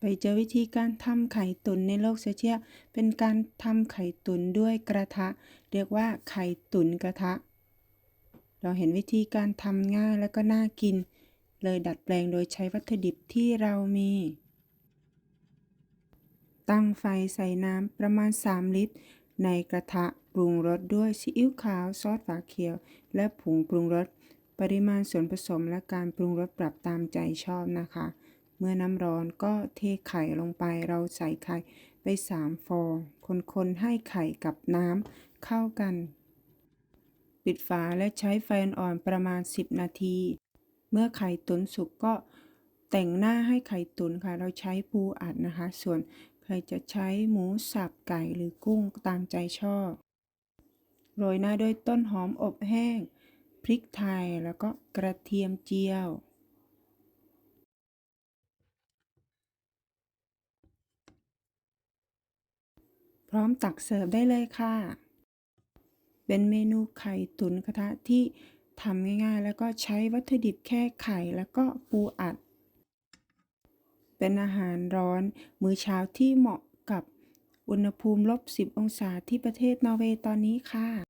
ไปเจอวิธีการทำไข่ตุ๋นในโลกโซเชียล เป็นการทำไข่ตุ๋นด้วยกระทะ เรียกว่าไข่ตุ๋นกระทะ เราเห็นวิธีการทำง่ายแล้วก็น่ากิน เลยดัดแปลงโดยใช้วัตถุดิบที่เรามี ตั้งไฟใส่น้ำประมาณ 3 ลิตร ในกระทะปรุงรสด้วยซีอิ๊วขาวซอสฝาเขียว และผงปรุงรส ปริมาณส่วนผสมและการปรุงรสปรับตามใจชอบนะคะ เมื่อน้ำร้อนก็เทไข่ลงไปเราใส่ไข่ไป3ฟอง คนๆให้ไข่กับน้ำเข้ากัน ปิดฝาและใช้ไฟอ่อนประมาณ 10 นาที เมื่อไข่ตุ๋นสุกก็แต่งหน้าให้ไข่ตุ๋นค่ะ เราใช้ปูอัดนะคะ ส่วนใครจะใช้หมูสับไก่หรือกุ้งตามใจชอบ โรยหน้าด้วยต้นหอมอบแห้ง พริกไทยแล้วก็กระเทียมเจียว พร้อมตักเสิร์ฟได้เลยค่ะ เป็นเมนูไข่ตุ๋นกระทะที่ทำง่ายๆ แล้วก็ใช้วัตถุดิบแค่ไข่แล้วก็ปูอัด เป็นอาหารร้อน มื้อเช้าที่เหมาะกับอุณหภูมิลบ 10 องศาที่ประเทศนอร์เวย์ตอนนี้ค่ะ